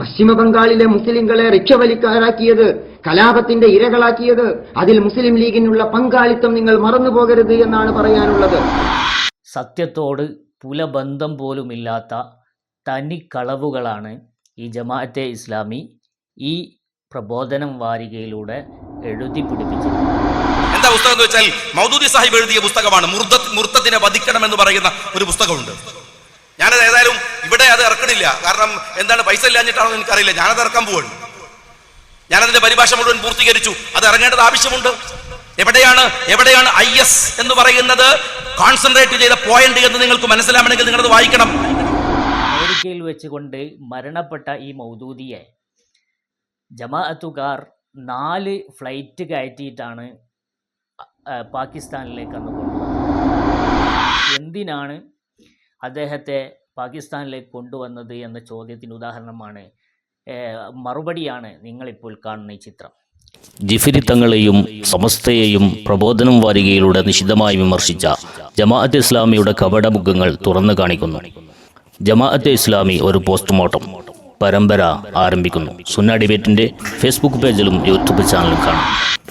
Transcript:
പശ്ചിമ ബംഗാളിലെ മുസ്ലിങ്ങളെ റിക്ഷവലിക്കാരാക്കിയത് കലാപത്തിന്റെ ഇരകളാക്കിയത് അതിൽ മുസ്ലിം ലീഗിനുള്ള പങ്കാളിത്തം നിങ്ങൾ മറന്നുപോകരുത് എന്നാണ് പറയാനുള്ളത്. സത്യത്തോട് പുലബന്ധം പോലുമില്ലാത്ത തനി കളവുകളാണ് ഈ ജമാഅത്തെ ഇസ്ലാമി ഈ പ്രബോധനം വാരികയിലൂടെ എഴുതി പിടിപ്പിച്ചത്. എന്താ പുസ്തകം എന്ന് വെച്ചാൽ മൗദൂദി സാഹിബ് എഴുതിയ പുസ്തകമാണ്. മുർദ മുർത്തത്തിനെ വധിക്കണം എന്ന് പറയുന്ന ഒരു പുസ്തകമുണ്ട്. ഞാനത് ഏതായാലും ഇറക്കണില്ല കാരണം എന്താണ് പൈസ ഇല്ലാഞ്ഞിട്ടാണോ എനിക്കറിയില്ല. ഞാനത് ഇറക്കാൻ പോവാണ്. ഞാനതിന്റെ പരിഭാഷ മുഴുവൻ പൂർത്തീകരിച്ചു. അത് ഇറങ്ങേണ്ടത് ആവശ്യമുണ്ട്. എവിടെയാണ്? എവിടെയാണ് ഐ എസ് എന്ന് പറയുന്നത്? കോൺസെൻട്രേറ്റ് ചെയ്ത പോയിന്റ് എന്ന് നിങ്ങൾക്ക് മനസ്സിലാവണമെങ്കിൽ നിങ്ങളത് വായിക്കണം. അമേരിക്കയിൽ വെച്ചുകൊണ്ട് മരണപ്പെട്ട ഈ മൗദൂദിയെ ജമാഅത്തുകാർ നാല് ഫ്ലൈറ്റ് കയറ്റിയിട്ടാണ് പാകിസ്ഥാനിലേക്ക് അന്ന് കൊണ്ടുവന്നത്. എന്തിനാണ് അദ്ദേഹത്തെ പാകിസ്ഥാനിലേക്ക് കൊണ്ടുവന്നത് എന്ന ചോദ്യത്തിന് ഉദാഹരണമാണ് മറുപടിയാണ് നിങ്ങളിപ്പോൾ കാണുന്ന ഈ ചിത്രം. ജിഫിരി തങ്ങളെയും സമസ്തയെയും പ്രബോധനം വാരികയിലൂടെ നിശിതമായി വിമർശിച്ച ജമാഅത്ത് ഇസ്ലാമിയുടെ കപടമുഖങ്ങൾ തുറന്നു കാണിക്കുന്നു. ജമാഅത്തെ ഇസ്ലാമി ഒരു പോസ്റ്റ്മോർട്ടം പരമ്പര ആരംഭിക്കുന്നു. സുന്ന ഡിബേറ്റിന്റെ ഫേസ്ബുക്ക് പേജിലും യൂട്യൂബ് ചാനലും കാണാം.